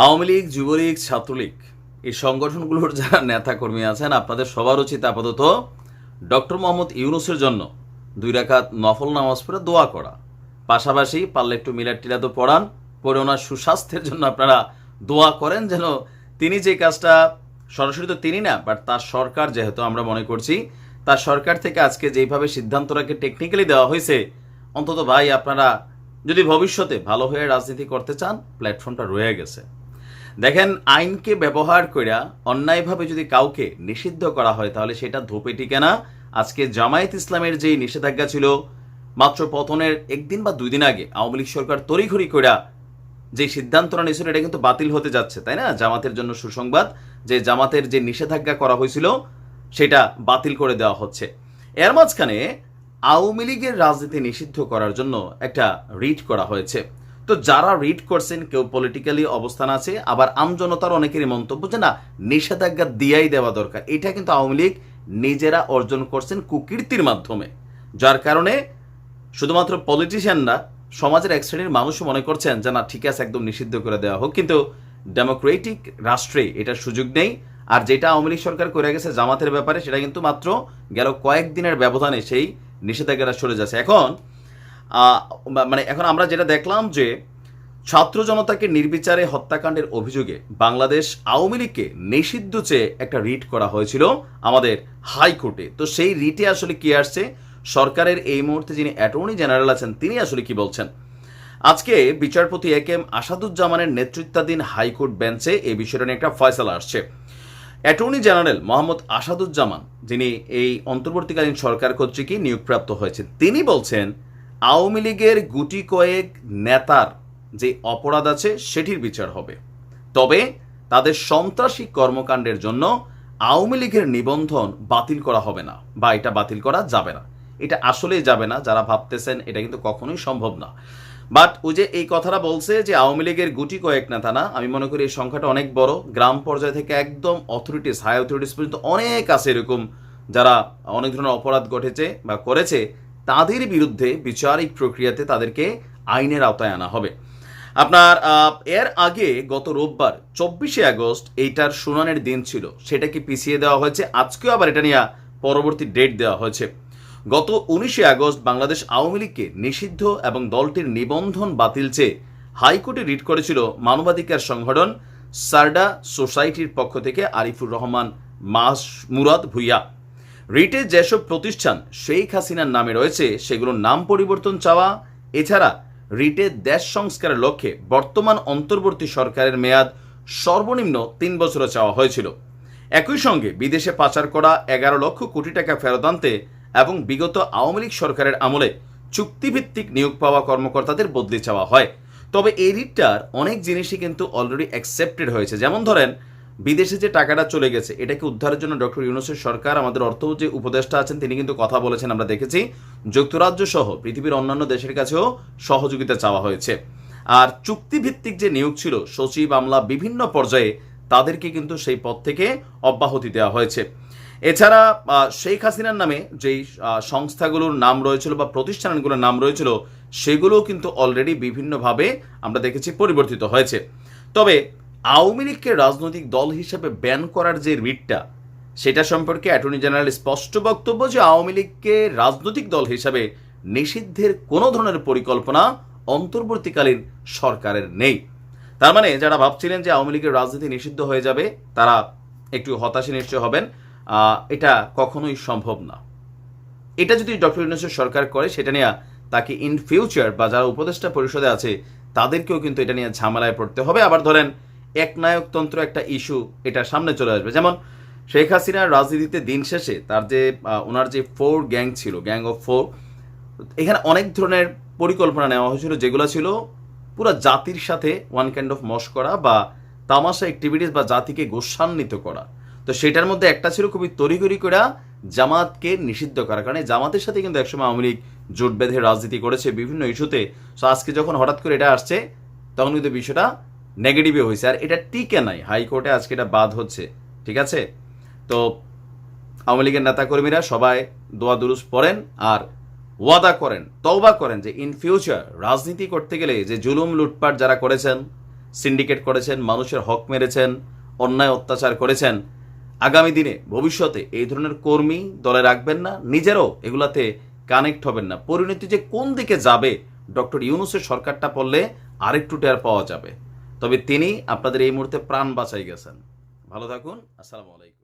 আওয়ামী লীগ, যুবলীগ, ছাত্রলীগ, এই সংগঠনগুলোর যারা নেতাকর্মী আছেন, আপনাদের সবার উচিত আপাতত ডক্টর মোহাম্মদ ইউনুসের জন্য দুই রাকাত নফল নামাজ পড়ে দোয়া করা। পাশাপাশি পারলে একটু মিলাদ টিলাদও পড়ান পরে ওনার সুস্বাস্থ্যের জন্য আপনারা দোয়া করেন যেন তিনি যে কাজটা সরাসরি তো তিনি না বাট তার সরকার যেহেতু আমরা মনে করছি, তার সরকার থেকে আজকে যেইভাবে সিদ্ধান্তটাকে টেকনিক্যালি দেওয়া হয়েছে, অন্তত ভাই আপনারা যদি ভবিষ্যতে ভালো হয়ে রাজনীতি করতে চান প্ল্যাটফর্মটা রয়ে গেছে। দেখেন, আইনকে ব্যবহার কইরা অন্যায়ভাবে যদি কাউকে নিষিদ্ধ করা হয়, তাহলে সেটা ধোপে টিকে না আজকে জামায়াত ইসলামের যে নিষেধাজ্ঞা ছিল, মাত্র পতনের একদিন বা দুই দিন আগে আওয়ামী লীগ সরকার তড়িঘড়ি কইরা যে সিদ্ধান্তটা নিয়েছিল এটা কিন্তু বাতিল হতে যাচ্ছে, তাই না? জামাতের জন্য সুসংবাদ, যে জামাতের যে নিষেধাজ্ঞা করা হয়েছিল, সেটা বাতিল করে দেওয়া হচ্ছে। এর মাঝখানে আওয়ামী লীগের রাজনীতি নিষিদ্ধ করার জন্য একটা রিট করা হয়েছে। তো যারা রিট করছেন, কেউ পলিটিক্যালি অবস্থান আছে, আবার আমজনতার অনেকেরই মন্তব্য যে না, নিষেধাজ্ঞা দিয়াই দেওয়া দরকার। এটা কিন্তু আওয়ামী লীগ নিজেরা অর্জন করছেন কুকীর্তির মাধ্যমে। যার কারণে শুধুমাত্র পলিটিশিয়ানরা সমাজের এক শ্রেণির মানুষও মনে করছেন যে না, ঠিক আছে, একদম নিষিদ্ধ করে দেওয়া হোক। কিন্তু ডেমোক্রেটিক রাষ্ট্রে এটার সুযোগ নেই। আর যেটা আওয়ামী লীগ সরকার করে গেছে জামাতের ব্যাপারে, সেটা কিন্তু মাত্র গেল কয়েকদিনের ব্যবধানে সেই নিষেধাজ্ঞাটা সরে যাচ্ছে। এখন মানে এখন আমরা যেটা দেখলাম যে ছাত্র জনতাকে নির্বিচারে হত্যাকাণ্ডের অভিযোগে বাংলাদেশ আওয়ামী লীগকে নিষিদ্ধ চেয়ে একটা রিট করা হয়েছিল আমাদের হাইকোর্টে। তো সেই রিটে আসলে কি আসছে? সরকারের এই মুহূর্তে যিনি অ্যাটর্নি জেনারেল আছেন, তিনি আসলে কি বলছেন? আজকে বিচারপতি এ কে এম আসাদুজ্জামানের নেতৃত্বাধীন হাইকোর্ট বেঞ্চে এই বিষয়টা নিয়ে একটা ফয়সালা আসছে। অ্যাটর্নি জেনারেল মোহাম্মদ আসাদুজ্জামান, যিনি এই অন্তর্বর্তীকালীন সরকার কর্তৃকই নিয়োগপ্রাপ্ত হয়েছেন, তিনি বলছেন আওয়ামী লীগের গুটি কয়েক নেতার যে অপরাধ আছে, সেটির বিচার হবে। তবে তাদের সন্ত্রাসী কর্মকাণ্ডের জন্য আওয়ামী লীগের নিবন্ধন বাতিল করা হবে না, বা এটা বাতিল করা যাবে না। এটা আসলেই যাবে না, যারা ভাবতেছেন এটা কিন্তু কখনোই সম্ভব না। বাট ওই যে এই কথাটা বলছে যে আওয়ামী লীগের গুটি কয়েক নেতা না, আমি মনে করি এই সংখ্যাটা অনেক বড়। গ্রাম পর্যায় থেকে একদম অথরিটিস হাই অথরিটিস পর্যন্ত অনেক আছে এরকম যারা অনেক ধরনের অপরাধ ঘটেছে বা করেছে। তাদের বিরুদ্ধে বিচারিক প্রক্রিয়াতে তাদেরকে আইনের আওতায় আনা হবে। আপনার এর আগে গত রোববার, চব্বিশে আগস্ট এইটার শুনানির দিন ছিল। সেটাকে পিছিয়ে দেওয়া হয়েছে। আজকেও আবার এটা নিয়ে পরবর্তী ডেট দেওয়া হয়েছে। গত উনিশে আগস্ট বাংলাদেশ আওয়ামী লীগকে নিষিদ্ধ এবং দলটির নিবন্ধন বাতিল চেয়ে হাইকোর্টে রিট করেছিল মানবাধিকার সংগঠন সারডা সোসাইটির পক্ষ থেকে আরিফুর রহমান, মাস মুরাদ ভুইয়া। রিটে যেসব প্রতিষ্ঠান শেখ হাসিনার নামে রয়েছে, সেগুলোর নাম পরিবর্তন চাওয়া, এছাড়া রিটে দেশ সংস্কারের লক্ষ্যে বর্তমান অন্তর্বর্তী সরকারের মেয়াদ সর্বনিম্ন তিন বছরে চাওয়া হয়েছিল। একই সঙ্গে বিদেশে পাচার করা এগারো লক্ষ কোটি টাকা ফেরত আনতে এবং বিগত আওয়ামী লীগ সরকারের আমলে চুক্তিভিত্তিক নিয়োগ পাওয়া কর্মকর্তাদের বদলি চাওয়া হয়। তবে এই রিটটার অনেক জিনিসই কিন্তু অলরেডি অ্যাকসেপ্টেড হয়েছে। যেমন ধরেন বিদেশে যে টাকাটা চলে গেছে, এটাকে উদ্ধারের জন্য ডক্টর ইউনুসের সরকার, আমাদের অর্থ যে উপদেষ্টা আছেন, তিনি কিন্তু কথা বলেছেন, আমরা দেখেছি। যুক্তরাজ্য সহ পৃথিবীর অন্যান্য দেশের কাছেও সহযোগিতা চাওয়া হয়েছে। আর চুক্তিভিত্তিক যে নিয়োগ ছিল, সচিব, আমলা, বিভিন্ন পর্যায়ে তাদেরকে কিন্তু সেই পদ থেকে অব্যাহতি দেওয়া হয়েছে। এছাড়া শেখ হাসিনার নামে যেই সংস্থাগুলোর নাম রয়েছিল বা প্রতিষ্ঠানগুলোর নাম রয়েছিল, সেগুলোও কিন্তু অলরেডি বিভিন্নভাবে আমরা দেখেছি পরিবর্তিত হয়েছে। তবে আওয়ামী লীগকে রাজনৈতিক দল হিসেবে ব্যান করার যে রিটটা, সেটা সম্পর্কে অ্যাটর্নি জেনারেল স্পষ্ট বক্তব্য যে আওয়ামী লীগকে রাজনৈতিক দল হিসাবে নিষিদ্ধের কোনো ধরনের পরিকল্পনা অন্তর্বর্তীকালীন সরকারের নেই। তার মানে যারা ভাবছিলেন যে আওয়ামী লীগের রাজনীতি নিষিদ্ধ হয়ে যাবে, তারা একটু হতাশী নিশ্চয় হবেন। এটা কখনোই সম্ভব না। এটা যদি ডক্টর ইউনুসের সরকার করে, সেটা নিয়ে তাকে ইন ফিউচার বা যারা উপদেষ্টা পরিষদে আছে, তাদেরকেও কিন্তু এটা নিয়ে ঝামেলায় পড়তে হবে। আবার ধরেন একনায়কতন্ত্র একটা ইস্যু এটা সামনে চলে আসবে। যেমন শেখ হাসিনার রাজনীতিতে দিন শেষে তার যে ওনার যে ফোর গ্যাং ছিল, গ্যাং অফ ফোর, এখানে অনেক ধরনের পরিকল্পনা নেওয়া হয়েছিল যেগুলো ছিল পুরো জাতির সাথে ওয়ান কাইন্ড অফ মশ করা বা তামাশা অ্যাক্টিভিটিস বা জাতিকে গোসান্বিত করা। তো সেটার মধ্যে একটা ছিল খুবই তড়িঘড়ি করা জামাতকে নিষিদ্ধ করা। কারণ জামাতের সাথে কিন্তু একসময় আওয়ামী লীগ জোট বেঁধে রাজনীতি করেছে বিভিন্ন ইস্যুতে। সো আজকে যখন হঠাৎ করে এটা আসছে, তখন কিন্তু বিষয়টা নেগেটিভই হয়েছে, আর এটা টিকে নাই। হাইকোর্টে আজকে এটা বাদ হচ্ছে, ঠিক আছে? তো আওয়ামী লীগের নেতাকর্মীরা সবাই দোয়া দুরুস পড়েন আর ওয়াদা করেন, তওবা করেন যে ইন ফিউচার রাজনীতি করতে গেলে যে জুলুম লুটপাট যারা করেছেন সিন্ডিকেট করেছেন, মানুষের হক মেরেছেন, অন্যায় অত্যাচার করেছেন, আগামী দিনে, ভবিষ্যতে এই ধরনের কর্মী দলে রাখবেন না, নিজেরও এগুলাতে কানেক্ট হবেন না। পরিণতি যে কোন দিকে যাবে, ডক্টর ইউনুসের সরকারটা পড়লে আরেকটু টের পাওয়া যাবে। তবে তিনি আপনাদের এই মুহূর্তে প্রাণ বাঁচাই গেছেন। ভালো থাকুন আসসালামু আলাইকুম।